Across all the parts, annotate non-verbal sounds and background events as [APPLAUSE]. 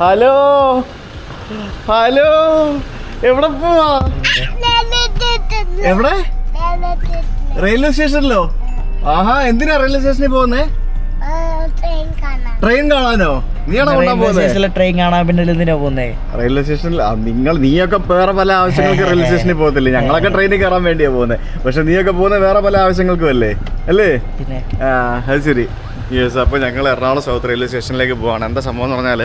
Hello. Hello. എവിടെ പോവാ? എവിടെ? റെയിൽവേ സ്റ്റേഷനിലോ? ആഹാ എന്തിനാ റെയിൽവേ സ്റ്റേഷനിൽ പോകുന്നേ? ട്രെയിൻ കാണാനോ? ട്രെയിൻ കാണാൻ പിന്നെ എന്തിനാ പോകുന്നേ. റെയിൽവേ സ്റ്റേഷനിൽ നിങ്ങൾ നീയൊക്കെ വേറെ പല ആവശ്യങ്ങൾക്ക് റെയിൽവേ സ്റ്റേഷനിൽ പോകത്തില്ലേ? ഞങ്ങളൊക്കെ ട്രെയിനിൽ കയറാൻ വേണ്ടിയാ പോകുന്നത് പക്ഷെ നീയൊക്കെ പോകുന്നത് വേറെ പല ആവശ്യങ്ങൾക്കും അല്ലേ? അല്ലേ? ആ അത് ശരി. യെസ് അപ്പോൾ ഞങ്ങൾ എറണാകുളം സൗത്ത് റെയിൽവേ സ്റ്റേഷനിലേക്ക് പോവാണ്. എന്താ സംഭവം എന്ന് പറഞ്ഞാൽ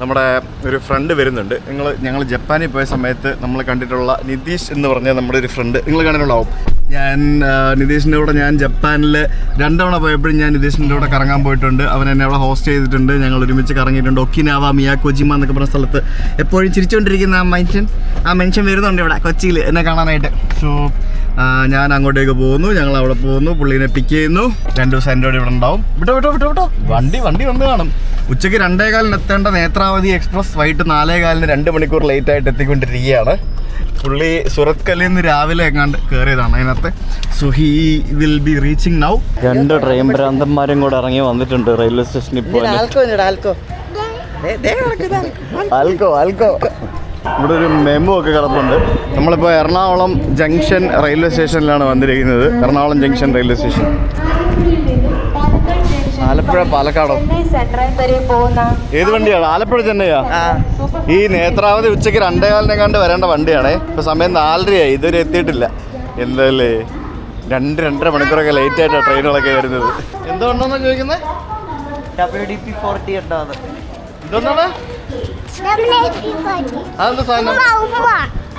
നമ്മുടെ ഒരു ഫ്രണ്ട് വരുന്നുണ്ട്. നിങ്ങൾ ഞങ്ങൾ ജപ്പാനിൽ പോയ സമയത്ത് നമ്മൾ കണ്ടിട്ടുള്ള നിതീഷ് എന്ന് പറഞ്ഞ നമ്മുടെ ഒരു ഫ്രണ്ട് നിങ്ങൾ കണ്ടിട്ടുണ്ടാവും. ഞാൻ നിതീഷിന്റെ കൂടെ ഞാൻ ജപ്പാനിൽ രണ്ടവണ പോയപ്പോഴും ഞാൻ നിതീഷിന്റെ കൂടെ കറങ്ങാൻ പോയിട്ടുണ്ട്. അവൻ എന്നെ അവിടെ ഹോസ്റ്റ് ചെയ്തിട്ടുണ്ട്. ഞങ്ങൾ ഒരുമിച്ച് കറങ്ങിയിട്ടുണ്ട്. ഒക്കിനാവ മിയാക്കോജിമ എന്നൊക്കെ പറഞ്ഞ സ്ഥലത്ത്. എപ്പോഴും ചിരിച്ചുകൊണ്ടിരിക്കുന്ന ആ മനുഷ്യൻ ആ മനുഷ്യൻ വരുന്നുണ്ട് ഇവിടെ കൊച്ചിയിൽ എന്നെ കാണാനായിട്ട്. സോ ഞാൻ അങ്ങോട്ടേക്ക് പോകുന്നു. ഞങ്ങൾ അവിടെ പോകുന്നു. പുള്ളീനെ പിക്ക് ചെയ്യുന്നു. രണ്ട് ദിവസം എന്റെ ഇവിടെ ഉണ്ടാവും. വിട്ടോ വിട്ടോ വിട്ടോ വിട്ടോ. വണ്ടി വണ്ടി വന്ന് കാണും. ഉച്ചയ്ക്ക് രണ്ടേകാലിന് എത്തേണ്ട നേത്രാവതി എക്സ്പ്രസ് വൈകിട്ട് നാലേകാലിന് രണ്ട് മണിക്കൂർ ലേറ്റ് ആയിട്ട് എത്തിക്കൊണ്ടിരിക്കുകയാണ്. പുള്ളി സുറത്ത് കല്ലിൽ നിന്ന് രാവിലെ എങ്ങാണ്ട് കയറിയതാണ് അതിനകത്ത്. So he will be reaching now രണ്ട് ട്രെയിൻ ഭ്രാന്തന്മാരും കൂടെ ഇറങ്ങി വന്നിട്ടുണ്ട് റെയിൽവേ സ്റ്റേഷനിൽ പോയി ആൽക്കോ ആൽക്കോ. ആൽക്കോ ആൽക്കോ. ഇവിടെ ഒരു മെമ്മു ഒക്കെ കിടപ്പുണ്ട്. നമ്മളിപ്പോൾ എറണാകുളം ജംഗ്ഷൻ റെയിൽവേ സ്റ്റേഷനിലാണ് വന്നിരിക്കുന്നത്. Ernakulam junction railway station. Alappuzha പാലക്കാടോ? ഏത് വണ്ടിയാണ് ആലപ്പുഴ ചെന്നൈയാ? ഈ നേത്രാവതി ഉച്ചയ്ക്ക് രണ്ടേകാലിനെ കണ്ട് വരേണ്ട വണ്ടിയാണേ. ഇപ്പൊ സമയം നാലരയായി. ഇതുവരെ എത്തിയിട്ടില്ല. എന്തല്ലേ? രണ്ട് രണ്ടര മണിക്കൂറൊക്കെ ലേറ്റ് ആയിട്ടാണ് ട്രെയിനുകളൊക്കെ വരുന്നത്. എന്തുകൊണ്ടെന്നാ ചോദിക്കുന്നത് ഡബ്ല്യു ഡി പി ഫോർട്ടി ഉണ്ടാവുന്നത് എന്തോന്നാണ് അതെന്താ സാധനം?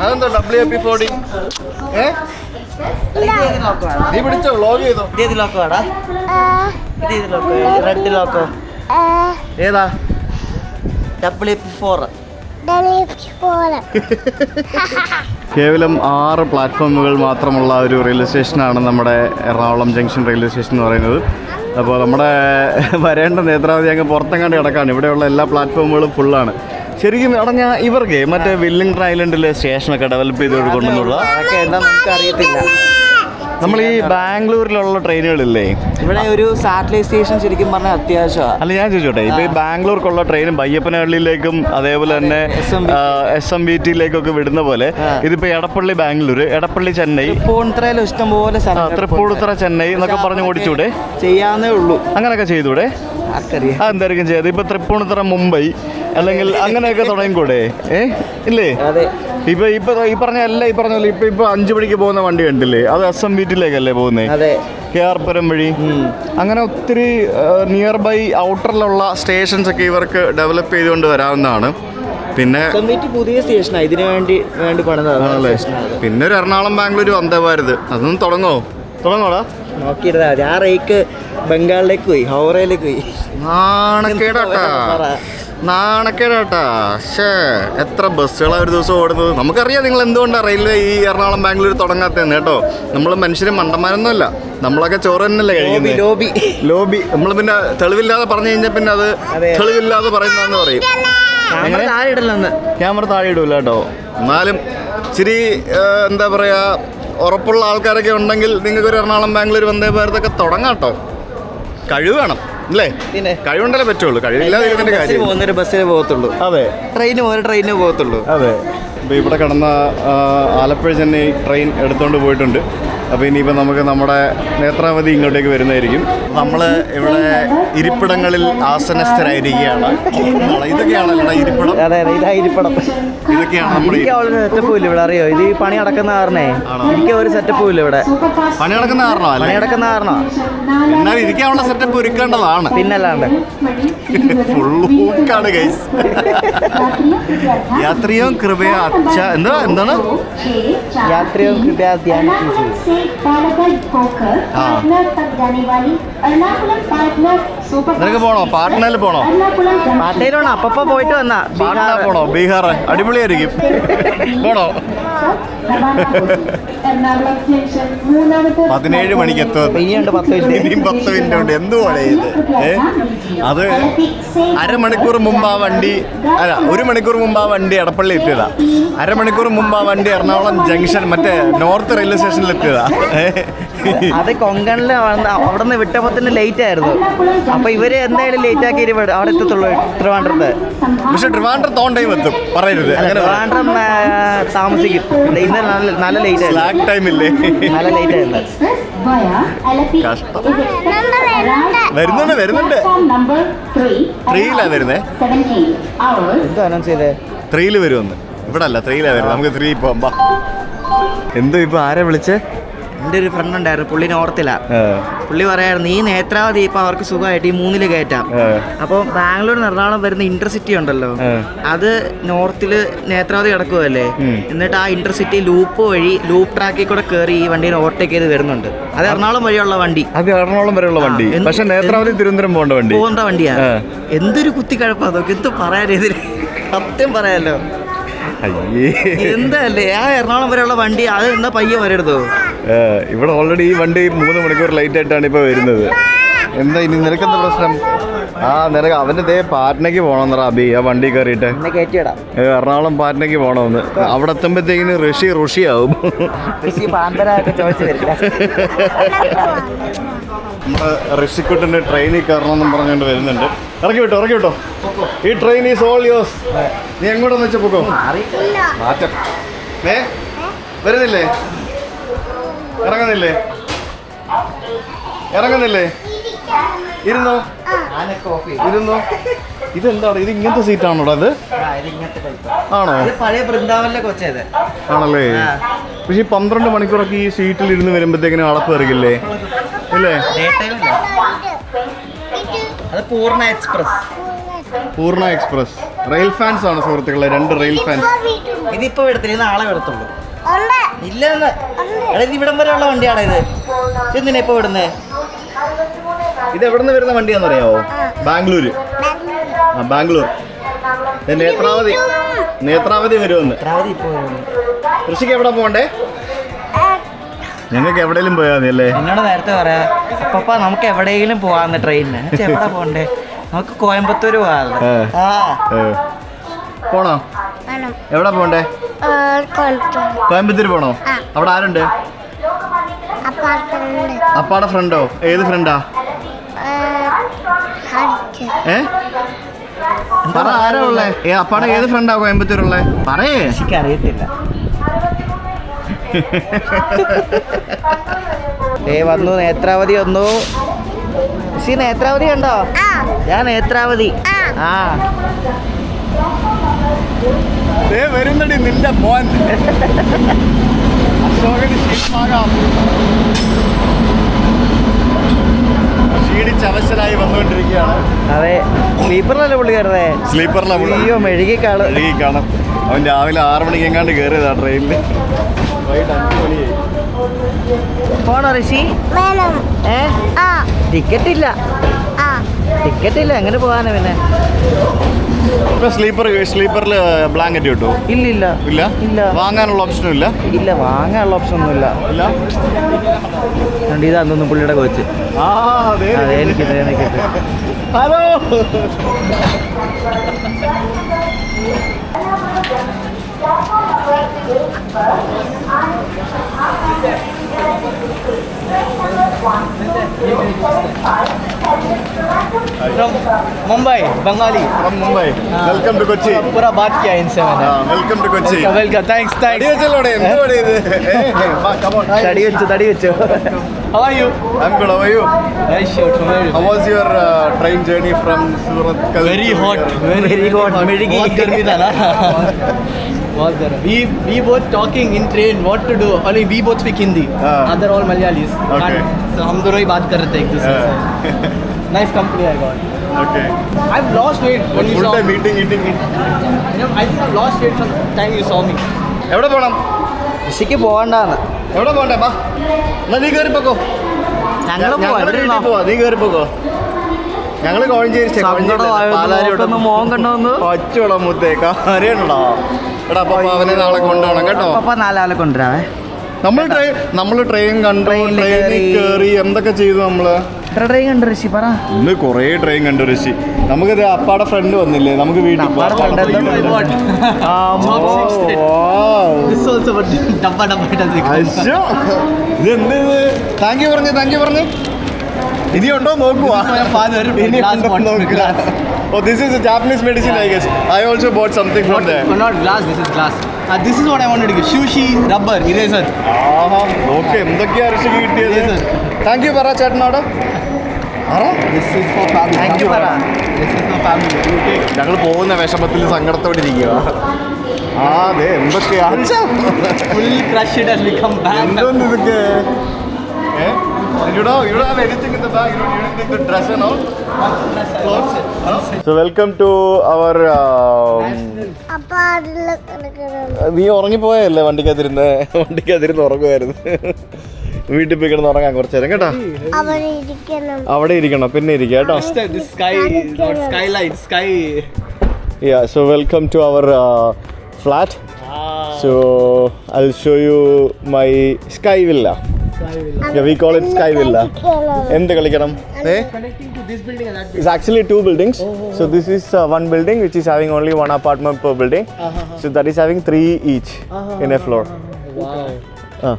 അതെന്താ ഡബ്ല്യു പി ഫോർട്ടി ഏ? നീ പിടിച്ചോ ലോഗ് ചെയ്തോ. ഇതേത് ലോക്കോ ആടാ? ഇതേത് ലോക്കോ റെഡ് ലോക്കോ ഏതാ? ഡബ്ല്യു പി ഫോർ കേവലം ആറ് പ്ലാറ്റ്ഫോമുകൾ മാത്രമുള്ള ഒരു റെയിൽവേ സ്റ്റേഷനാണ് നമ്മുടെ എറണാകുളം ജംഗ്ഷൻ റെയിൽവേ സ്റ്റേഷൻ എന്ന് പറയുന്നത്. അപ്പോൾ നമ്മുടെ വരേണ്ട നേത്രാവതി അങ്ങ് പുറത്തെങ്ങാണ്ട് കിടക്കാണ്. ഇവിടെയുള്ള എല്ലാ പ്ലാറ്റ്ഫോമുകളും ഫുള്ളാണ് ശരിക്കും അടഞ്ഞ ഇവർക്ക് മറ്റേ വില്ലിംഗ്ടൺ ഐലൻഡിലെ സ്റ്റേഷനൊക്കെ ഡെവലപ്പ് ചെയ്ത് കൊണ്ടുവന്നുള്ള അതൊക്കെ എന്താ നമുക്ക് അറിയത്തില്ല നമ്മൾ ഈ ബാംഗ്ലൂരിലുള്ള ട്രെയിനുകളില്ലേ? ഇവിടെ ഒരു സാറ്റലൈറ്റ് സ്റ്റേഷൻ ശരിക്കും പറഞ്ഞാൽ അത്യാവശ്യമാണ് അല്ല ഞാൻ ചോദിച്ചോട്ടെ ഇപ്പൊ ഈ ബാംഗ്ലൂർക്കുള്ള ട്രെയിനും ബയ്യപ്പനഹള്ളിയിലേക്കും അതേപോലെ തന്നെ. എസ് എം ബി ടിയിലേക്കൊക്കെ വിടുന്ന പോലെ. ഇതിപ്പോ എടപ്പള്ളി ബാംഗ്ലൂർ എടപ്പള്ളി ചെന്നൈ പൂണിത്തറയിൽ ഇഷ്ടംപോലെ ആ, തൃപ്പൂണിത്തുറ ചെന്നൈ എന്നൊക്കെ പറഞ്ഞ് ഓടിച്ചൂടെ? ചെയ്യാന്നേ ഉള്ളൂ. അങ്ങനെയൊക്കെ ചെയ്തൂടെ? എന്തായിരിക്കും ചെയ്തത് ഇപ്പൊ തൃപ്പൂണിത്ര മുംബൈ അല്ലെങ്കിൽ അങ്ങനെയൊക്കെ തുടങ്ങിക്കൂടെ? ഏ? ഇല്ലേ? ഇപ്പൊ ഇപ്പൊ ഈ പറഞ്ഞ അല്ല ഈ പറഞ്ഞ ഇപ്പൊ ഇപ്പൊ അഞ്ചു മണിക്ക് പോകുന്ന വണ്ടി കണ്ടില്ലേ? അത് എസ് എം വീട്ടിലേക്കല്ലേ പോകുന്നത് കെ ആർ പുരം വഴി. അങ്ങനെ ഒത്തിരി നിയർ ബൈ ഔട്ടറിലുള്ള സ്റ്റേഷൻസ് ഒക്കെ ഇവർക്ക് ഡെവലപ്പ് ചെയ്തുകൊണ്ട് വരാവുന്നതാണ്. പിന്നെ പുതിയ സ്റ്റേഷനാണ് ഇതിനു വേണ്ടി വേണ്ടി പണിതാണ് ആണല്ലേ? പിന്നെ ഒരു എറണാകുളം ബാംഗ്ലൂർ വന്ദേ ഭാരത് അതൊന്നും തുടങ്ങോ? തുടങ്ങോടാ നോക്കിയിരുന്നാ മതി ആ റേക്ക് ബംഗാളിലേക്ക് പോയി. ഹൗറയിലേക്ക് പോയി. നാണക്കേടാട്ടാ പറ. നാണക്കേടാട്ടാ. ഷേ എത്ര ബസ്സുകളാണ് ഒരു ദിവസം ഓടുന്നത്? നമുക്കറിയാം നിങ്ങൾ എന്തുകൊണ്ടാണ് റെയിൽവേ ഈ എറണാകുളം ബാംഗ്ലൂർ തുടങ്ങാത്തതെന്ന് കേട്ടോ. നമ്മൾ മനുഷ്യരും മണ്ടന്മാരൊന്നുമല്ല. നമ്മളൊക്കെ ചോറ് തന്നെയല്ലേ കഴിക്കുന്നത് ലോബി. ലോബി. നമ്മൾ പിന്നെ തെളിവില്ലാതെ പറഞ്ഞു കഴിഞ്ഞാൽ പിന്നെ അത്. തെളിവില്ലാതെ പറയുന്നതെന്ന് പറയും. ക്യാമറ താഴെ ഇടലെന്ന് ക്യാമറ താഴെ ഇടൂല കേട്ടോ. എന്നാലും ഇച്ചിരി എന്താ പറയാ ഉറപ്പുള്ള ആൾക്കാരൊക്കെ ഉണ്ടെങ്കിൽ നിങ്ങൾക്ക് ഒരു എറണാകുളം ബാംഗ്ലൂർ വന്ദേ ഭാരതൊക്കെ തുടങ്ങാം കേട്ടോ. കഴിവ് വേണം. അല്ലേ? പിന്നെ? കഴിവുണ്ടല്ലേ പറ്റുള്ളൂ. കഴിവില്ലാതെ ഇതിന്റെ കാര്യം. പോകുന്നൊരു ബസ്സിന് പോകത്തുള്ളൂ. അതെ. ട്രെയിന് പോലെ ട്രെയിനിന് പോകത്തുള്ളൂ. അതെ. അപ്പോൾ ഇവിടെ കിടന്ന ആലപ്പുഴ ചെന്നൈ ട്രെയിൻ എടുത്തുകൊണ്ട് പോയിട്ടുണ്ട്. അപ്പോൾ ഇനിയിപ്പോൾ നമുക്ക് നമ്മുടെ നേത്രാവതി ഇങ്ങോട്ടേക്ക് വരുന്നതായിരിക്കും. നമ്മൾ ഇവിടെ ഇരിപ്പിടങ്ങളിൽ ആസനസ്ഥരായിരിക്കുകയാണ്. ഇതൊക്കെയാണ് ഇവിടെ ഇരിപ്പിടം? അതെ അതെ ഇതാ ഇരിപ്പിടം. ഇതൊക്കെയാണ് നമ്മുടെ എനിക്ക് ഇവിടെ അറിയോ? ഇത് ഈ പണി അടക്കുന്ന കാരണേ. എനിക്ക് ഒരു സെറ്റപ്പും ഇല്ല ഇവിടെ. പണി അടക്കുന്ന കാരണോ പണി അടക്കുന്ന കാരണോ എന്നാൽ ഇരിക്കാനുള്ള സെറ്റപ്പ് ഒരുക്കേണ്ടതാണ്. പിന്നല്ലാണ്ട്. യാത്രയും ഗൈസ് അച്ഛ എന്താ എന്താണ്? യാത്രയും കൃപയാ ധ്യാനിക്കും നിനക്ക് പോണോ? പാട്നയിൽ പോണോ? പാട്നയിലാണോ അപ്പപ്പോ പോയിട്ട് വന്നാ. പോണോ? ബീഹാർ അടിപൊളിയായിരിക്കും. [LAUGHS] പോണോ? പതിനേഴ് മണിക്ക് എത്തും ഇനിയുണ്ട് പത്ത് മിനിറ്റ്. ഇനിയും പത്ത് മിനിറ്റ് ഉണ്ട്. എന്തുപോലെ ഇത്? അത് അരമണിക്കൂർ മുമ്പ് ആ വണ്ടി അല്ല ഒരു മണിക്കൂർ മുമ്പ് ആ വണ്ടി എടപ്പള്ളി എത്തിയതാ. അരമണിക്കൂർ മുമ്പ് ആ വണ്ടി എറണാകുളം ജംഗ്ഷൻ മറ്റേ നോർത്ത് റെയിൽവേ സ്റ്റേഷനിൽ എത്തിയതാ. അത് കൊങ്കണിൽ അവിടെ നിന്ന് വിട്ടപ്പോ തന്നെ ലേറ്റ് ആയിരുന്നു. അപ്പൊ ഇവർ എന്തായാലും ലേറ്റ് ആക്കി അവിടെ എത്തത്തുള്ളൂ ട്രിവാൻഡ്രത്ത്. പക്ഷെ ട്രിവാൻഡ്രം തോൺ ടൈം എത്തും. പറയരുത്. ട്രിവാൻഡ്രം താമസിക്കും. ഇന്ന് നല്ല നല്ല ലേറ്റ് ആയിരുന്നു. സ്ലാക്ക് ടൈം ഇല്ലേ? നല്ല ലേറ്റ് ആയിരുന്നു. കഷ്ടം. വരുന്നുണ്ട്, വരുന്നുണ്ട്. ത്രീയിലാ വരുന്നേ. എന്തോ അനൗൺസ് ചെയ്തേ? ത്രീയിൽ വരുമെന്ന്. ഇവിടല്ല അല്ല ത്രീയിലാ വരുന്നത്. നമുക്ക് ത്രീ പോകാം ബാ എന്തോ ഇപ്പൊ ആരെ വിളിച്ചേ? എന്റെ ഒരു ഫ്രണ്ട് ഉണ്ടായിരുന്നു പുള്ളി നോർത്തിലാ പുള്ളി പറയായിരുന്നു ഈ നേത്രാവതി ഇപ്പൊ അവർക്ക് സുഖമായിട്ട് ഈ മൂന്നിൽ കയറ്റാം. അപ്പോൾ ബാംഗ്ലൂർ എറണാകുളം വരുന്ന ഇന്റർസിറ്റി ഉണ്ടല്ലോ അത് നോർത്തിൽ നേത്രാവതി കിടക്കുമല്ലേ എന്നിട്ട് ആ ഇന്റർസിറ്റി ലൂപ്പ് വഴി ലൂപ്പ് ട്രാക്കിൽ കൂടെ കയറി ഈ വണ്ടിനെ ഓവർടേക്ക് ചെയ്ത് വരുന്നുണ്ട്. അത് എറണാകുളം വഴിയുള്ള വണ്ടി. അത് എറണാകുളം വരെയുള്ള വണ്ടി. പക്ഷെ നേത്രാവതി തിരുവനന്തപുരം പോകേണ്ട വണ്ടി. പോകേണ്ട വണ്ടിയാണ്. എന്തൊരു കുത്തിക്കഴപ്പാ അതൊക്കെ എന്ത് പറയാൻ ഇതിൽ സത്യം പറയാലോ. എന്തല്ലേ ആ എറണാകുളം വരെയുള്ള വണ്ടി അത് എന്താ പയ്യെ വരെടുത്തോ ഏ, ഇവിടെ ഓൾറെഡി ഈ വണ്ടി മൂന്ന് മണിക്കൂർ ലേറ്റ് ആയിട്ടാണ് ഇപ്പോൾ വരുന്നത്. എന്താ ഇനി നിനക്കെന്താ പ്രശ്നം? ആ നിനക്ക് അവന്റെ ദേ പാറ്റ്നയ്ക്ക് പോകണമെന്നറ അബി ആ വണ്ടി കയറിയിട്ട് എറണാകുളം പാറ്റ്നയ്ക്ക് പോകണമെന്ന് അവിടെ എത്തുമ്പോഴത്തേക്കിന് ഋഷി ഋഷിയാവും. നമ്മുടെ ഋഷിക്കുട്ടിന്റെ ട്രെയിനിൽ കയറണം കയറണമെന്നും പറഞ്ഞുകൊണ്ട് വരുന്നുണ്ട്. ഇറക്കി വിട്ടോ ഇറക്കി വിട്ടോ. ഈ ട്രെയിൻ ഈസ് ഓൾ യോസ് നീ എങ്ങോട്ടെന്ന് വെച്ചാൽ പോക്കോ? മാറ്റം. ഏ? വരുന്നില്ലേ? ഇറങ്ങുന്നില്ലേ? ഇറങ്ങുന്നില്ലേ? ഇരുന്നോ? ഇരുന്നോ? ഇതെന്താണ്? ഇത് ഇങ്ങനത്തെ സീറ്റ് സീറ്റാണോടാ അത് ആണോ? ഇത് പഴയ ബൃന്ദാവനിലെ കൊച്ചേത് ആണല്ലേ. പക്ഷെ ഈ പന്ത്രണ്ട് മണിക്കൂറൊക്കെ ഈ സീറ്റിൽ ഇരുന്ന് വരുമ്പോഴത്തേക്കിനും അളപ്പ് ഇറങ്ങില്ലേ ഇല്ലേ? അത് പൂർണ എക്സ്പ്രസ്. പൂർണ എക്സ്പ്രസ് റെയിൽ ഫാൻസ് ആണ് സുഹൃത്തുക്കളെ രണ്ട് റെയിൽ ഫാൻസ്. ഇതിപ്പോ എടുത്തില്ല? നാളെ എടുത്തുള്ളൂ ഇല്ല എടാ ഇത് ഇവിടം വരെയുള്ള വണ്ടിയാണ് ഇത്? എന്തിനാ ഇപ്പൊ ഇവിടുന്ന്? ഇത് എവിടെ നിന്ന് വരുന്ന വണ്ടിയാണെന്ന് അറിയാവോ ബാംഗ്ലൂര്. ആ ബാംഗ്ലൂർ. നേത്രാവതി. നേത്രാവതി വരുമെന്ന്. കൃഷിക്ക് എവിടെ പോകണ്ടേ? ഞങ്ങൾക്ക് എവിടെയും മതി അല്ലേ? എന്നോട് നേരത്തെ പറയാ പപ്പ നമുക്ക് എവിടെയെങ്കിലും പോവാന്ന് ട്രെയിനിന് എവിടെ പോകണ്ടേ? നമുക്ക് കോയമ്പത്തൂർ പോവാറുണ്ട് ഏ. പോണോ? എവിടെ പോകണ്ടേ? കോയമ്പത്തൂർ പോണോ? അവിടെ ആരുണ്ട്? അപ്പാടെ ഫ്രണ്ടോ? ഏത് ഫ്രണ്ടാ? ഏ? പറ ആരാ ഉള്ളേ? ഏ അപ്പാടെ ഏത് ഫ്രണ്ടാ കോയമ്പത്തൂർ ഉള്ളേ പറയേ. എനിക്ക് അറിയത്തില്ല ഏ വന്നു നേത്രാവതി വന്നു. സി നേത്രാവതി ഉണ്ടോ ആ. ഞാൻ നേത്രാവതി. ആ. ദേ വരുന്നടി നിന്റെ മോൻ. അശോകന് ശേഷമാകാം ക്ഷീണിച്ച് അവശനായി വന്നുകൊണ്ടിരിക്കുകയാണ്. അതെ സ്ലീപ്പറിലല്ലേ അയ്യോ അവൻ രാവിലെ ആറ് മണിക്ക് എങ്ങാണ്ട് കയറിയതാ ട്രെയിനിൽ വൈകിട്ട് അഞ്ച് മണിയായി. പോണോ ഋഷി? വേണം ഏ? ആ. ടിക്കറ്റ് ഇല്ല ആ. ടിക്കറ്റ് ഇല്ല എങ്ങനെ പോകാനാ പിന്നെ? ഇപ്പൊ സ്ലീപ്പർ സ്ലീപ്പറിൽ ബ്ലാങ്കറ്റ് കിട്ടുമോ ഇല്ല ഇല്ല. ഇല്ല? ഇല്ല. വാങ്ങാനുള്ള ഓപ്ഷനും ഇല്ല? ഇല്ല വാങ്ങാനുള്ള ഓപ്ഷൻ ഒന്നും ഇല്ല? രണ്ട് ഇതാന്ന് പുള്ളിയുടെ കോച്ച് ആ അതെ എനിക്ക് എനിക്ക് hello? From Mumbai Bengali from Mumbai welcome to Kochi पूरा बात किया इनसे मैंने। Welcome to Kochi welcome thanks thanks ये चलो रे ये बड़े इधर कम ऑन तड़ी वच तड़ी वच how are you I am good how are you nice shirt how was your train journey from Surat very hot very hot मेरी की गर्मी था ना बहुत गर्म we we both talking in train what to do only we both speak Hindi other all Malayalis okay so हम दोनों ही बात कर रहे थे एक दूसरे से nice company I got okay. I've lost weight when you Full saw time me meeting, eating. you know, I think I've lost weight from the time you saw me എവിടെ പോണം ഋഷിക്ക് പോകണ്ടാന്ന് എവിടെ പോണ്ടേ ബാ എന്നാ നീ കയറി പോക്കോ ഞങ്ങള് പോവാ, ഞങ്ങളുടെ ഇവിടെ വീട്ടിൽ ഇരുന്നോ? പോവാ നീ കയറി പോക്കോ ഞങ്ങള് കോഴഞ്ചേരി ഛെ, കോഴഞ്ചേരി അല്ല, സങ്കടമായിരുന്നു. പാലാരിവട്ടം. നോക്കൊന്ന് മോൻ കണ്ടോന്ന്. പച്ചോളാം മുത്തേ കാര്യണ്ടോ എടാ അപ്പൊ അവനെ നാളെ കൊണ്ടുപോകണം കേട്ടോ പപ്പ നാലാളെ കൊണ്ടുവരാവേ നമ്മൾ ട്രെയിൻ നമ്മൾ ട്രെയിൻ കണ്ടു ട്രെയിനിൽ കയറി. എന്തൊക്കെ ചെയ്തു നമ്മൾ എത്ര ട്രെയിൻ കണ്ടു ഋഷി പറ ഇന്ന് കുറേ ട്രെയിൻ കണ്ടു ഋഷി നമുക്കിത് അപ്പാടെ ഫ്രണ്ട് വന്നില്ലേ നമുക്ക് വീട്ടിൽ താങ്ക് യു പറഞ്ഞു താങ്ക് യു പറഞ്ഞു നോക്കുവാ ഇനി ഉണ്ടോ bottle, നോക്കുക. glass. Oh, this is I Japanese medicine, I guess. I also bought something from there. Oh, not Uh, this is what I wanted to give. Sushi, rubber, eraser. ആഹാ, നോക്ക് എന്തൊക്കെയാ ഋഷിക്ക് കിട്ടിയത് sir. Thank you പറ ചേട്ടനോട് This is for. Thank you, Para. This is for family. You take. ഞങ്ങൾ പോകുന്ന വിഷമത്തിൽ സങ്കടത്തോടെ ഇരിക്കുക ആ അതെ എന്തൊക്കെയാ ഇതൊക്കെ ഏ? നീ ഉറങ്ങി പോയല്ലേ വണ്ടിക്കതിരുന്ന് വണ്ടിക്കതിരുന്ന് ഉറങ്ങുമായിരുന്നു വീട്ടിൽ പോയി കിടന്ന് ഉറങ്ങാൻ കുറച്ചു നേരം കേട്ടോ? അവിടെ ഇരിക്കണം. പിന്നെ ഇരിക്കുക കേട്ടോ? So welcome to our flat so I show you my sky villa we call it sky villa. എന്ത് കളിക്കണം ഏ Connecting to this building and that It's actually two buildings. So this is uh, one building which is having only one apartment per building. So that is having three each in a floor. Wow. Ah.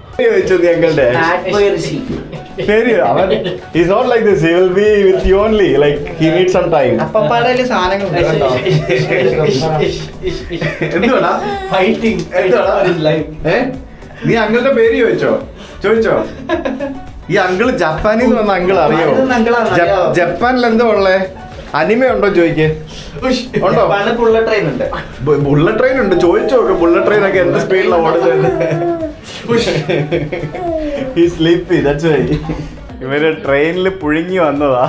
ഞങ്ങളുടെ Bad boy ഋഷി ശരി അവൻ he's not like this he will be with you only like he needs some time അപ്പപ്പാടയിൽ കേട്ടോ എന്തുവാടാ Fighting. എന്തുവാടാ Fighting for his life. ഏ? നീ അങ്കിളുടെ പേര് ചോദിച്ചോ? ചോദിച്ചോ? ഈ അങ്കിൾ ജപ്പാനിൽ നിന്ന് വന്ന അങ്കിൾ അറിയോ? ജപ്പാനിൽ എന്തോ ഉള്ളേ? അനിമ ഉണ്ടോ ചോദിക്ക്? ഉണ്ടോ? ബുള്ളറ്റ് ട്രെയിൻ ഉണ്ട്. ബുള്ളറ്റ് ട്രെയിൻ ഉണ്ട്. ചോദിച്ചു നോക്ക് ബുള്ളറ്റ് ട്രെയിൻ ഒക്കെ എന്ത് സ്പീഡിലാണ് ഓടുന്നത് ഈ സ്ലീപ്പി ദാറ്റ്സ് വൈ ഇവർ ട്രെയിനിൽ പുഴുങ്ങി വന്നതാ.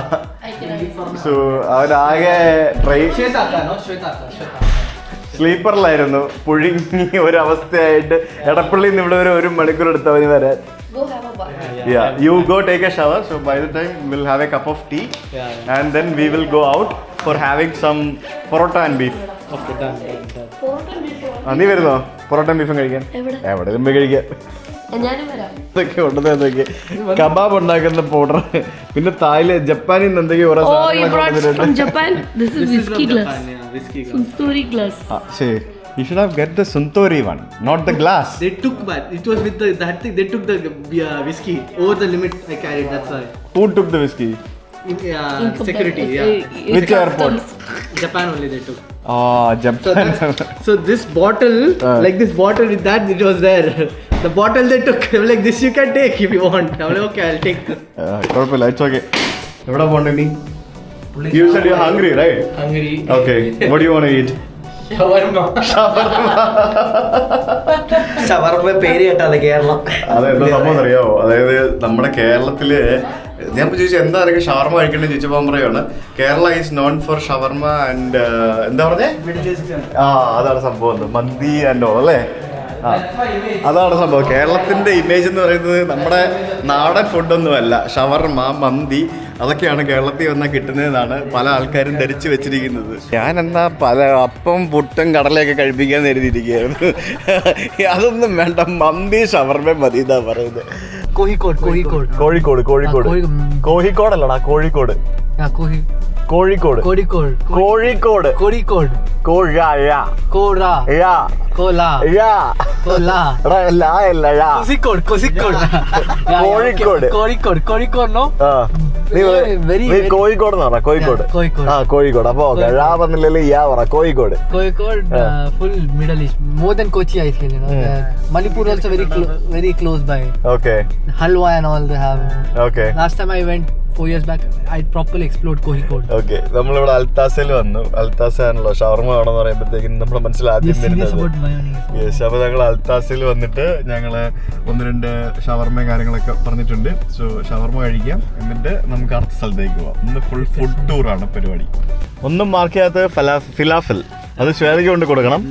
സോ അവരാകെ ട്രെയിൻ സ്ലീപ്പറിലായിരുന്നു. പുഴുങ്ങി ഒരവസ്ഥയായിട്ട് എടപ്പള്ളിയിൽ നിന്ന് ഇവിടെ ഒരു ഒരു മണിക്കൂർ എടുത്തവന് വരാൻ you have a a Yeah, you go take a shower. So by the time we'll have a cup of tea, Yeah. and then we will go out for having some porota and beef. Okay, done, done, done. ആ, നീ വരുന്നോ? പൊറോട്ട ബീഫും കഴിക്കാൻ? എവിടെ? നിന്ന് കഴിക്കാം ഞാനും വരാം. ഇതൊക്കെ ഉണ്ടെന്ന് എന്തൊക്കെ കബാബ് ഉണ്ടാക്കുന്ന പൗഡർ. പിന്നെ തായിൽ ജപ്പാനിൽ നിന്ന് എന്തൊക്കെയോ ഓരോ Oh, you സാധനങ്ങളൊക്കെ brought കൊണ്ടുവന്നിട്ടുണ്ട്. from Japan? This is This is whiskey from glass. Japan, yeah, whiskey glass. Suntory glass. ആ, ശരി you should have get the suntory one not the glass They took but it was with the that thing. They took the uh, whiskey over the limit. I carried. That's why. who took the whiskey In, uh, Income security. tax. Yeah. Uh, Which airport? customs. Japan only they took. Ah So, Japan that's, so this bottle, Uh. like this bottle with that, it was there. The bottle they took, they were like this you can take if you want. I'm like, okay, I'll take this. ആ, കുഴപ്പമില്ല it's okay എവിടെ പോകണ്ടേ നീ you hungry, right? Hungry right Hungry. Okay. what do you want to eat Shawarma. Shawarma പേര് കേട്ടാതെ കേരളം അതെന്താ സംഭവം അറിയാവോ അതായത് നമ്മുടെ കേരളത്തിൽ ഞാൻ ഇപ്പൊ ചോദിച്ചു എന്താ നിനക്ക് ഷവർമ കഴിക്കണ്ടെന്ന് ചോദിച്ചപ്പോൾ പറയുകയാണ് Kerala is known for shawarma and എന്താ പറഞ്ഞേ ആ അതാണ് സംഭവം. മന്തി ആൻഡ് ഓൾ അല്ലേ ആ അതാണ് സംഭവം കേരളത്തിന്റെ ഇമേജ് എന്ന് പറയുന്നത് നമ്മുടെ നാടൻ ഫുഡൊന്നുമല്ല ഷവർമ മന്തി അതൊക്കെയാണ് കേരളത്തിൽ വന്നാൽ കിട്ടുന്നതെന്നാണ് പല ആൾക്കാരും ധരിച്ചു വെച്ചിരിക്കുന്നത്. ഞാൻ എന്നാ പല അപ്പം പുട്ടും കടലയൊക്കെ കഴിപ്പിക്കാൻ കരുതിയിരിക്കുകയായിരുന്നു. അതൊന്നും വേണ്ട മന്തി ഷവർമ മതി എന്നാ പറയുന്നത്. കോഴിക്കോട് കോഴിക്കോട്. കോഴിക്കോട് കോഴിക്കോട്. കോഴിക്കോടല്ലടാ കോഴിക്കോട്. കോഴിക്കോട്. കോഴിക്കോട്. കോഴിക്കോട്. കോഴിക്കോട്. കോഴ കോഴ. കോഴിക്കോട് കോഴിക്കോട്. കോഴിക്കോട്. കോഴിക്കോട്. അപ്പൊ Kozhikode. Kozhikode. Full middle east more than Kochi I feel Manipur also very very close by okay. ഹൽവാൻ all the have okay. Last time I went four years back I properly explored Kozhikode okay നമ്മളിവിടെ അൽത്താസയിൽ വന്നു. അൽത്താസയാണല്ലോ ഷവർമ വേണമെന്ന് പറയുമ്പോഴത്തേക്കും നമ്മുടെ മനസ്സിൽ ആദ്യം വരുന്നത്? Yes അപ്പോൾ ഞങ്ങൾ അൽത്താസയിൽ വന്നിട്ട് ഞങ്ങൾ ഒന്ന് രണ്ട് ഷവർമ കാര്യങ്ങളൊക്കെ പറഞ്ഞിട്ടുണ്ട്. സോ ഷവർമ കഴിക്കാം. എന്നിട്ട് നമുക്ക് അടുത്ത സ്ഥലത്തേക്ക് പോവാം. ഇന്ന് ഫുൾ ഫുഡ് ടൂറാണ് പരിപാടി. ഒന്നും മാർക്ക് ചെയ്യാത്ത ഫലാ ഫിലാഫിൽ. അത് ശ്വേതയ്ക്ക് കൊണ്ട് കൊടുക്കണം.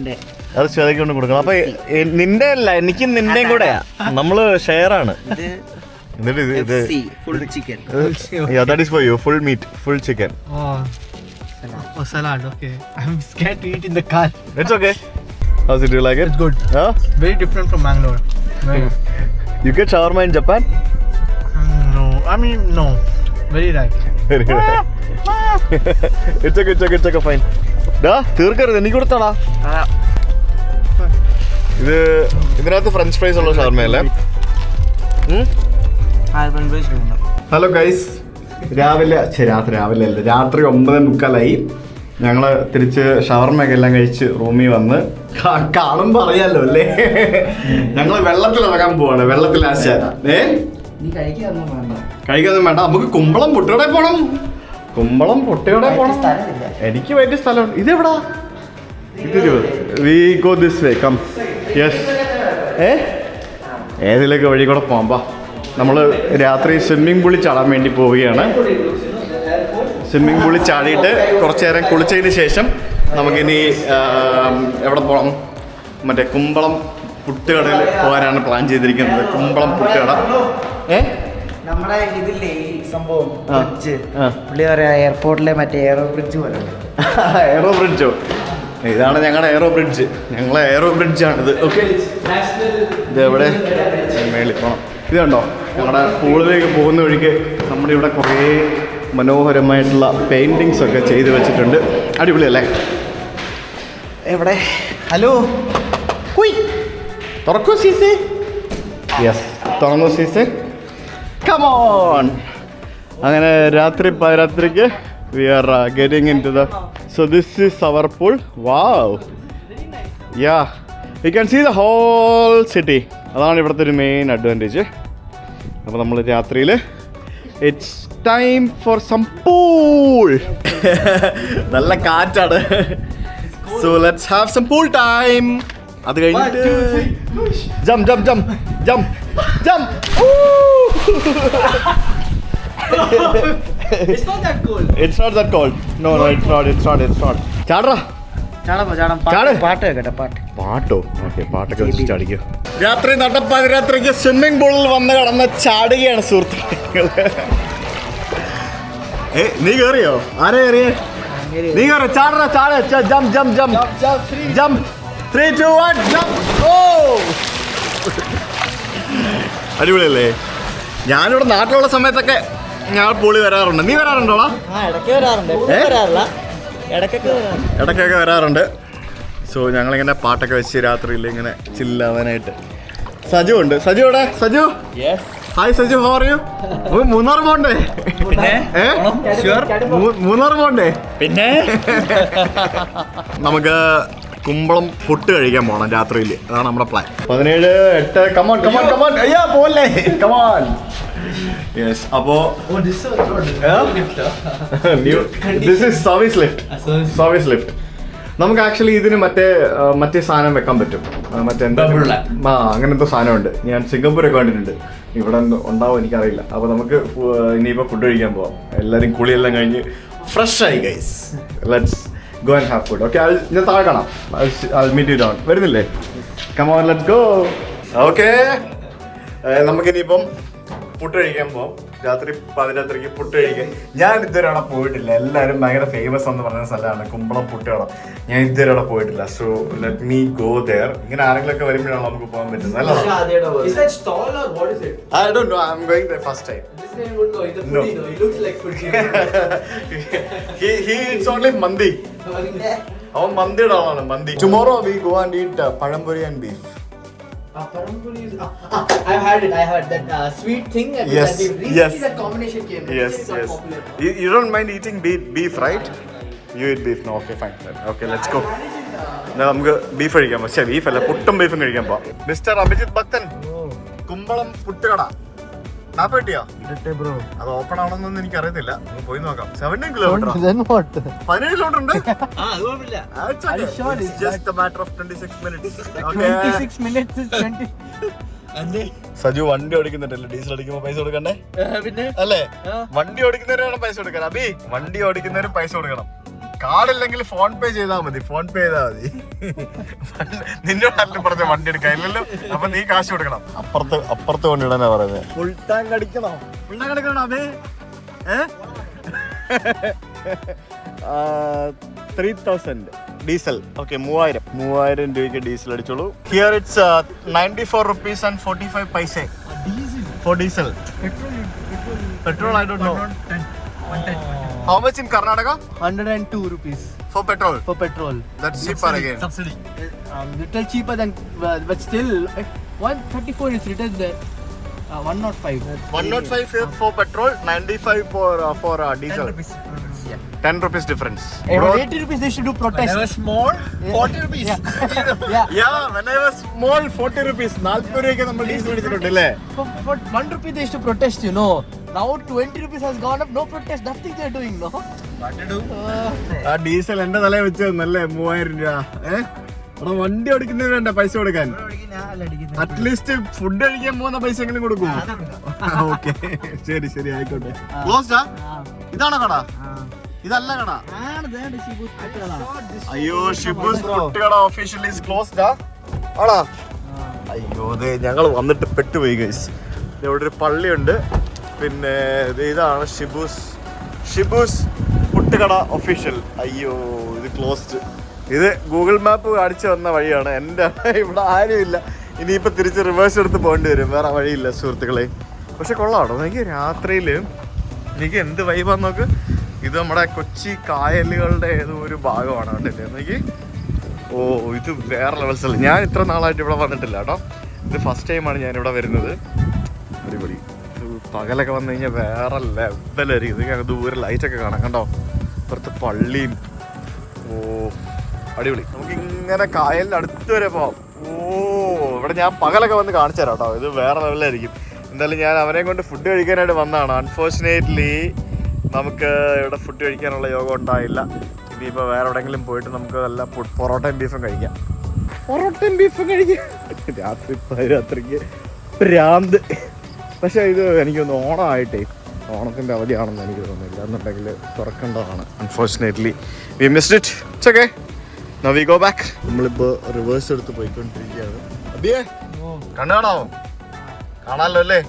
അത് ശ്വേതയ്ക്ക് കൊണ്ട് കൊടുക്കണം. അപ്പൊ നിന്റെ അല്ല എനിക്കും നിന്റെയും കൂടെയാ. നമ്മൾ ഷെയർ ആണ്. എന്നിട്ട് ഇത് ഇത് chicken yeah that is for you full meat full chicken Oh. Oh, salad, okay. I'm scared to eat in the car. It's okay house You like it? It's good. Huh? Very different from Mangalore. Very get shawarma in japan Japan No, I mean no. Very right. ഇച്ചൊക്കെ ഇച്ചൊക്കെ ഇച്ചൊക്കെ fine ഡാ തീർക്കരുത് നീ കൊടുത്താടാ ഇത് ഇതിനകത്ത് French fries ഉള്ള ഷവർമയല്ലേ hello guys രാവിലെ ഛെ, രാത്രി രാവിലെ അല്ല. രാത്രി ഒമ്പത് മുക്കാലായി. ഞങ്ങൾ തിരിച്ച് ഷവർമയൊക്കെ എല്ലാം കഴിച്ച് റൂമിൽ വന്ന് കാണുമ്പോൾ കാണുമ്പോ അറിയാലോ അല്ലേ? ഞങ്ങൾ വെള്ളത്തിൽ ഇറങ്ങാൻ പോവാണ്. വെള്ളത്തിൽ ആശാന. ഏ? നീ കഴിക്കാതൊന്നും വേണ്ട. നമുക്ക് കുമ്പളം പൊട്ടിയോടെ പോണം. കുമ്പളം പൊട്ടിയോടെ പോണം. എനിക്ക് വലിയ സ്ഥലം ഇതെവിടാ? എവിടാ we go this way come yes ഏ? ഏതിലേക്ക് വഴി കൂടെ പോകാം നമ്മൾ രാത്രി സ്വിമ്മിംഗ് പൂളിൽ ചാടാൻ വേണ്ടി പോവുകയാണ്. സ്വിമ്മിംഗ് പൂളിൽ ചാടിയിട്ട് കുറച്ച് നേരം കുളിച്ചതിന് ശേഷം നമുക്കിനി എവിടെ പോകണം മറ്റേ കുമ്പളം പുട്ടുകടയിൽ പോകാനാണ് പ്ലാൻ ചെയ്തിരിക്കുന്നത്. കുമ്പളം പുട്ടുകട. ഏ? നമ്മുടെ ഇതില്ലേ ഈ സംഭവം. ബ്രിഡ്ജ്. പുള്ളി പറയാ എയർപോർട്ടിലെ മറ്റേ എയറോ ബ്രിഡ്ജ് പോലെ. [LAUGHS] എയറോ ബ്രിഡ്ജോ ഇതാണ് ഞങ്ങളുടെ എയറോ ബ്രിഡ്ജ് ഞങ്ങളെ എയറോ ബ്രിഡ്ജാണിത് ഓക്കെ ഇത് എവിടെ മേളിൽ പോകണം ഇത് കണ്ടോ ഞങ്ങളുടെ സ്കൂളിലേക്ക് പോകുന്ന വഴിക്ക് നമ്മുടെ ഇവിടെ കുറേ മനോഹരമായിട്ടുള്ള പെയിന്റിങ്സ് ഒക്കെ ചെയ്ത് വെച്ചിട്ടുണ്ട്. അടിപൊളിയല്ലേ എവിടെ? ഹലോ? കുയ്. തുറക്കൂ സീസേ. യെസ് തുറന്നു സീസേ. കമോൺ അങ്ങനെ രാത്രി പാതിരാത്രിക്ക് we are getting into the so this is our pool wow yeah you can see the whole city അതാണ് ഇവിടുത്തെ ഒരു മെയിൻ അഡ്വാന്റേജ് അപ്പോൾ നമ്മൾ രാത്രിയിൽ it's time for some pool നല്ല കാറ്റാണ്. So let's have some pool time അത് കഴിഞ്ഞിട്ട് jump jump jump jump jump It's not that cold. It's not that cold no no it's not it's not it's not ചാടറാ. ചാടാൻ പോ, പാട്ട് പാട്ട് കേട്ടെ പാട്ട്. പാട്ടോ? ഓക്കെ പാട്ടൊക്കെ വെച്ചിട്ട് ചാടിക്കോ. രാത്രി നട്ടപ്പാതിരാത്രിക്ക് സ്വിമ്മിംഗ് പൂളിൽ വന്ന് കടന്ന് ചാടുകയാണ് സുഹൃത്തുക്കൾ ഏ നീ കേറിയോ? ആരെ കേറിയേ? നീ കയറി ചാടറ ചാട jump jump jump jump three two one jump ഓ! അടിപൊളിയല്ലേ? ഞാനിവിടെ നാട്ടിലുള്ള സമയത്തൊക്കെ ഞാൻ പൂളി വരാറുണ്ട്. നീ വരാറുണ്ടോടാ? ആ ഇടയ്ക്ക് വരാറുണ്ട്. എപ്പോഴും ഏ? വരാറില്ല. ഇടയ്ക്കൊക്കെ വരാറുണ്ട്. ഇടയ്ക്കൊക്കെ വരാറുണ്ട്. സോ ഞങ്ങളിങ്ങനെ പാട്ടൊക്കെ വെച്ച് രാത്രിയിൽ ഇങ്ങനെ ചില്ലാവാനായിട്ട് സജു ഉണ്ട്. സജു ഇവിടെ സജു? ഹായ് സജു. ഹോ അറിയൂ [LAUGHS] മൂന്നാർ പോണ്ടേ? പിന്നെ? മൂന്നാർ പോണ്ടേ? പിന്നെ? [LAUGHS] നമുക്ക് കുമ്പളം പുട്ട് കഴിക്കാൻ പോണം രാത്രിയിൽ അതാണ് നമ്മുടെ പ്ലാൻ പതിനേഴ് എട്ട് കമോൺ കമോൺ കമോൺ അയ്യാ പോലെ കമോൺ യെസ് അപ്പോ. This is service lift service lift നമുക്ക് ആക്ച്വലി ഇതിന് മറ്റേ മറ്റേ സാധനം വെക്കാൻ പറ്റും. മറ്റേ എന്താ ആ അങ്ങനത്തെ സാധനമുണ്ട്. ഞാൻ സിംഗപ്പൂരൊക്കെ കണ്ടിട്ടുണ്ട്. ഇവിടെ ഉണ്ടാവും എനിക്കറിയില്ല. അപ്പോൾ നമുക്ക് ഇനിയിപ്പോ ഇനിയിപ്പോൾ ഫുഡ് കഴിക്കാൻ പോവാം. എല്ലാവരും കുളിയെല്ലാം കഴിഞ്ഞ് ഫ്രഷ് ആയി guys let's go and have food okay ഞാൻ താഴെ കാണാം. മീറ്റ് യു ഡൗൺ വരുന്നില്ലേ? Come on let's go okay നമുക്കിനിയിപ്പം food കഴിക്കാൻ പോവാം. രാത്രി പതിനാത്രയ്ക്ക് പുട്ട് കഴിക്കാൻ ഞാൻ ഇതുവരെ അവിടെ പോയിട്ടില്ല. എല്ലാവരും ഭയങ്കര ഫേമസ് എന്ന് പറഞ്ഞ സ്ഥലമാണ് കുമ്പളം പുട്ടുകട ഞാൻ ഇതുവരെ അവിടെ പോയിട്ടില്ല. So let me go there ഇങ്ങനെ ആരെങ്കിലും ഒക്കെ വരുമ്പോഴാണ് നമുക്ക് പോകാൻ പറ്റുന്നത്. അല്ല? Is that stall or what is I don't know I am going first time No. looks like [LAUGHS] he he eats only [LAUGHS] അവൻ മന്തിയുടെ ആളാണ് മന്തി. Tomorrow we go and eat pazhampori and beef Ah. Ah, ah, I've had it. I heard that uh, sweet thing. And Yes, recently yes. that combination came. Yes, It's yes. popular. You, you don't mind eating beef, beef, right? You eat beef. No, okay, fine. Okay, let's go. നമുക്ക് beef കഴിക്കാൻ പോകാം പക്ഷേ beef അല്ല പുട്ടും ബീഫും കഴിക്കാൻ പോവാം mister Abhijit ഭക്തൻ കുമ്പളം പുട്ടുകട ബ്രോ അത് ഓപ്പൺ ആണെന്നൊന്നും എനിക്ക് അറിയത്തില്ല നമുക്ക് പോയി നോക്കാം. Seventeen kilometre then what? പതിനേഴ് കിലോമീറ്റർ ഉണ്ട്. [LAUGHS] Ah, കുഴപ്പമില്ല. That's okay. sure? It's it's just a matter 26 minutes. 26 minutes is 20 Saju വണ്ടി ഓടിക്കുന്നുണ്ടല്ലോ ഡീസൽ അടിക്കുമ്പോ പൈസ കൊടുക്കണ്ടേ? പിന്നെ? അല്ലേ? വണ്ടി ഓടിക്കുന്നവരാണ് പൈസ കൊടുക്കണം അബി വണ്ടി ഓടിക്കുന്നവരും പൈസ കൊടുക്കണം. കാർഡില്ലെങ്കിൽ ഫോൺ പേ ചെയ്താൽ മതി ഫോൺ പേ ചെയ്താൽ മതി. നിന്നോട് ആരെങ്കിലും പറഞ്ഞ വണ്ടി എടുക്കാൻ ഇല്ലല്ലോ അപ്പൊ നീ കാശ് കൊടുക്കണം. അപ്പുറത്ത് അപ്പുറത്ത് വണ്ടി ഇടാനാ പറയുന്നത് ഫുൾ ടാങ്ക് അടിക്കണോ? Full tank അടിക്കണോ Abi? Three thousand diesel. Okay മൂവായിരം. മൂവായിരം രൂപയ്ക്ക് diesel അടിച്ചോളൂ. Here it's ninety four rupees and forty five paisa for diesel petrol I don't know how much in Karnataka? 102 rupees for petrol? for petrol. That's cheaper again. Subsidy. Um, little cheaper than, uh, but still, uh, 134 is written there. Uh, 105. 105 for petrol, 95 for uh, for uh, diesel. 10 rupees 10 rupees difference. Hey, but 80 rupees they should do protest. was small, 40 rupees. yeah. Yeah, when I was small, 40 rupees. 40 രൂപയ്ക്ക് നമ്മൾ diesel അടിച്ചിട്ടുണ്ട് അല്ലേ For, for 1 rupee they should to protest, you know. Now 20 rupees has gone up, no protest, nothing they're doing, no? What to do? Uh, ആ diesel എന്റെ തലയിൽ വെച്ച് തന്നല്ലേ? മൂവായിരം രൂപ. ഏഹ് അവിടെ വണ്ടി ഓടിക്കുന്നതിന് വേണ്ട പൈസ കൊടുക്കാൻ. അറ്റ്ലീസ്റ്റ് ഫുഡ് കഴിക്കാൻ പോകുന്ന പൈസ എങ്കിലും കൊടുക്കും. ഓക്കെ [LAUGHS] ശരി ശരി. ആയിക്കോട്ടെ. ക്ലോസ്ഡാ ഇതാണോ കട? ഇതല്ല കട. അയ്യോ ഷിബുസ് കുട്ടികട ഒഫീഷ്യലി ക്ലോസ്ഡാ ആണോ? അയ്യോ അതെ ഞങ്ങൾ വന്നിട്ട് പെട്ടുപോയി ഗൈസ് ഇവിടെ ഒരു പള്ളിയുണ്ട്. പിന്നെ ഇതാണ് ഷിബൂസ്. ഷിബൂസ് പുട്ടുകട ഒഫീഷ്യൽ അയ്യോ ഇത് ക്ലോസ്ഡ് ഇത് ഗൂഗിൾ മാപ്പ് കാണിച്ചു വന്ന വഴിയാണ്. എന്റെ ഇവിടെ ആരുമില്ല ഇനിയിപ്പോൾ തിരിച്ച് റിവേഴ്സ് എടുത്ത് പോകേണ്ടി വരും. വേറെ വഴിയില്ല സുഹൃത്തുക്കളെ. പക്ഷെ കൊള്ളാണോ എനിക്ക് രാത്രിയിൽ എനിക്ക് എന്ത് വൈബാന്ന് നോക്ക്. ഇത് നമ്മുടെ കൊച്ചി കായലുകളുടെ ഏതോ ഒരു ഭാഗമാണ് കണ്ടില്ലേ? എനിക്ക് ഓ ഇത് വേറെ ലെവൽസ് സ്ഥലം ഞാൻ ഇത്ര നാളായിട്ട് ഇവിടെ വന്നിട്ടില്ല കേട്ടോ. ഇത് ഫസ്റ്റ് ടൈമാണ് ഞാൻ ഇവിടെ വരുന്നത്. അടിപൊളി. പകലൊക്കെ വന്നു കഴിഞ്ഞാൽ വേറെ ലെവലായിരിക്കും ഇത് ഞങ്ങൾക്ക് ദൂരെ ലൈറ്റൊക്കെ കാണാം. കണ്ടോ? ഇപ്പുറത്ത് പള്ളിയും. ഓ അടിപൊളി. നമുക്ക് ഇങ്ങനെ കായലിന്റെ അടുത്ത് വരെ പോവാം. ഓ ഇവിടെ ഞാൻ പകലൊക്കെ വന്ന് കാണിച്ചു തരാം കേട്ടോ. ഇത് വേറെ ലെവലായിരിക്കും എന്തായാലും ഞാൻ അവനെ കൊണ്ട് ഫുഡ് കഴിക്കാനായിട്ട് വന്നതാണ്. അൺഫോർച്ചുനേറ്റ്ലി നമുക്ക് ഇവിടെ ഫുഡ് കഴിക്കാനുള്ള യോഗം ഉണ്ടായില്ല. ഇനിയിപ്പോൾ വേറെ എവിടെയെങ്കിലും പോയിട്ട് നമുക്ക് നല്ല പൊറോട്ടയും ബീഫും കഴിക്കാം. പൊറോട്ടയും ബീഫും കഴിക്കാം. രാത്രി രാത്രിക്ക് ഭ്രാന്ത് പക്ഷേ ഇത് എനിക്ക് എനിക്കൊന്ന് ഓണമായിട്ടേ ഓണത്തിന്റെ അവധിയാണെന്ന് എനിക്ക് തോന്നുന്നില്ല എന്നുണ്ടെങ്കിൽ തുറക്കേണ്ടതാണ്. Unfortunately we missed it it's okay no we go back നമ്മളിപ്പോൾ റിവേഴ്സ് എടുത്ത് പോയിക്കൊണ്ടിരിക്കുകയാണ്. അബിയേ കണ്ണു കാണാമോ കാണാമല്ലോ അല്ലേ?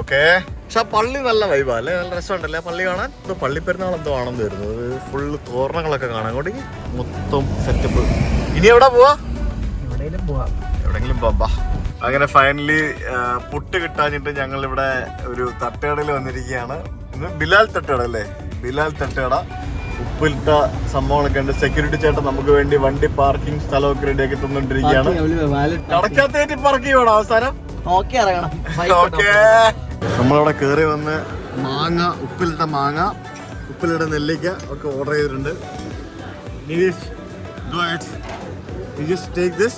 ഓക്കെ പക്ഷെ ആ പള്ളി നല്ല വൈബാ അല്ലേ? നല്ല റെസ്റ്റോറന്റ് അല്ലേ പള്ളി കാണാൻ? ഇത് പള്ളി പെരുന്നാൾ എന്തോ ആണെന്ന് വരുന്നത് ഫുള്ള് തോരണങ്ങളൊക്കെ കാണാൻ. കൂടി മൊത്തം സെറ്റപ്പ് ഇനി എവിടെ പോവാ? എവിടെയെങ്കിലും പോവാം. എവിടെയെങ്കിലും പോവാ. അങ്ങനെ ഫൈനലി പുട്ട് കിട്ടാഞ്ഞിട്ട് ഞങ്ങൾ ഇവിടെ ഒരു തട്ടേടയിൽ വന്നിരിക്കുകയാണ്. ഇന്ന് ബിലാൽ തട്ടേട അല്ലേ? ബിലാൽ തട്ടേട ഉപ്പിലിട്ട സംഭവങ്ങളൊക്കെ ഉണ്ട്. സെക്യൂരിറ്റി ചേട്ടൻ നമുക്ക് വേണ്ടി വണ്ടി പാർക്കിംഗ് സ്ഥലമൊക്കെ റെഡിയാക്കി തന്നോണ്ടിരിക്കുകയാണ് കടക്കാത്തേറ്റി പാർക്ക് ചെയ്യണം അവസാനം? നമ്മളവിടെ കയറി വന്ന് മാങ്ങ ഉപ്പിലിട്ട മാങ്ങ ഉപ്പിലിട്ട നെല്ലിക്ക ഒക്കെ ഓർഡർ ചെയ്തിട്ടുണ്ട്. Nitish go ahead. Just take this,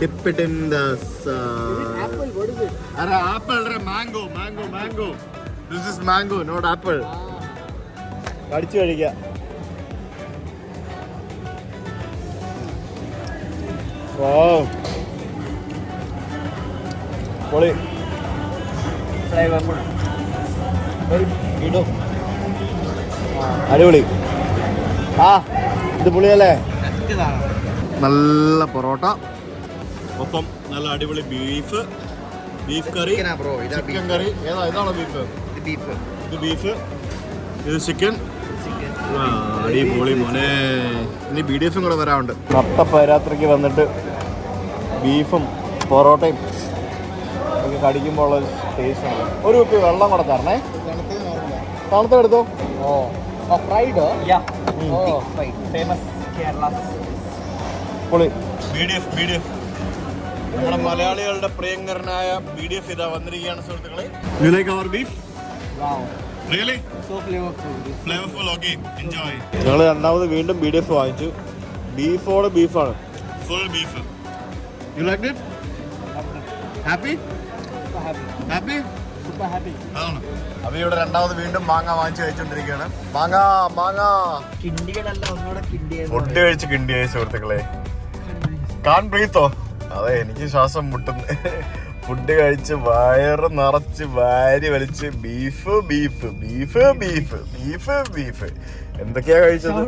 dip it in the. Uh, apple, what is it? Arre, apple, arre, mango, mango, mango. This is mango, not apple. kadichu കഴിക്കുക Wow. പൊളി ഇടും അടിപൊളി ആ ഇത് പുളിയല്ലേ നല്ല പൊറോട്ട നല്ല അടിപൊളി beef beef curry chicken curry ഏതാ ഇതാണോ ബീഫ് ബീഫ് ഇത് ബീഫ് ഇത് ചിക്കൻ അടിപൊളി മോനെ. ഇനി ബി ഡി എഫും കൂടെ വരാറുണ്ട് നട്ടപ്പരാത്രിക്ക് വന്നിട്ട് ബീഫും പൊറോട്ടയും ഒക്കെ കടിക്കുമ്പോൾ ഉള്ള ടേസ്റ്റ് ആണ്. ഒരു കുപ്പി വെള്ളം കൂടെ തരണേ. തണുത്ത എടുത്തോ? Famous fried? Yeah. Oh, fried. Famous Kerala. പൊളി. B D F B D F നമ്മുടെ മലയാളികളുടെ പ്രിയങ്കരനായ ബി ഡി എഫ് ഇതാ വന്നിരിക്കുകയാണ് സുഹൃത്തുക്കളെ. You like our beef. Really. Flavourful okay enjoy ഞങ്ങൾ രണ്ടാമത് വീണ്ടും ബി ഡി എഫ് വാങ്ങിച്ചു. ബീഫോട് ബീഫാണ്. Full beef you like it happy happy അപ്പൊ ഇവിടെ രണ്ടാമത് വീണ്ടും മാങ്ങ വാങ്ങിച്ചു കഴിച്ചോണ്ടിരിക്കുകയാണ്. മാങ്ങ മാങ്ങ. കിണ്ടികളെല്ലാം ഒന്നുകൂടെ കിണ്ടിയത് ഫുഡ് കഴിച്ച് കിണ്ടിയായി സുഹൃത്തുക്കളെ. കാൺ ബ്രീത്തോ അതെ എനിക്ക് ശ്വാസം മുട്ടുന്നു. ഫുഡ് കഴിച്ച് വയറ് നിറച്ച് വാരി വലിച്ച് beef beef beef beef beef beef. എന്തൊക്കെയാ കഴിച്ചത്.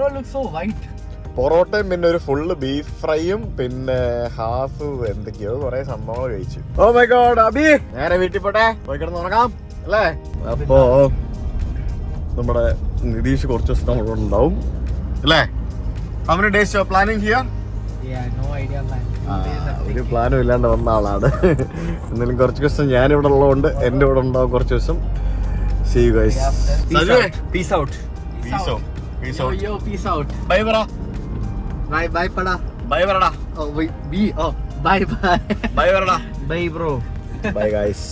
പൊറോട്ടയും പിന്നെ ഒരു ഫുള്ള് ബീഫ് ഫ്രൈയും പിന്നെ ഹാഫ് എന്തൊക്കെയോ കുറെ സംഭവങ്ങൾ കഴിച്ചു. Oh my god Abi! നേരെ വീട്ടിൽ പോട്ടെ. പോയി കിടന്ന് ഉറങ്ങാം അല്ലേ? അപ്പോ നമ്മുടെ നിതീഷ് കുറച്ച് ദിവസം നമ്മളോട് ഉണ്ടാവും. അല്ലേ? അവന് days planning you are planning here? Yeah, no idea, man. ഒരു പ്ലാനും ഇല്ലാണ്ട് വന്ന ആളാണ് എന്നാലും കുറച്ച് ദിവസം ഞാൻ ഇവിടെ ഉള്ളതുകൊണ്ട് എന്റെ ഇവിടെ ഉണ്ടാവും കുറച്ച് ദിവസം see you guys Peace out. Peace out peace out yo, peace out. Bye പറ Bye, bye, pada. ബൈ പറടാ Oh, wait, be. Oh, bye, bye. Bye പറടാ ബൈ ബ്രോ ബൈ ഗൈസ്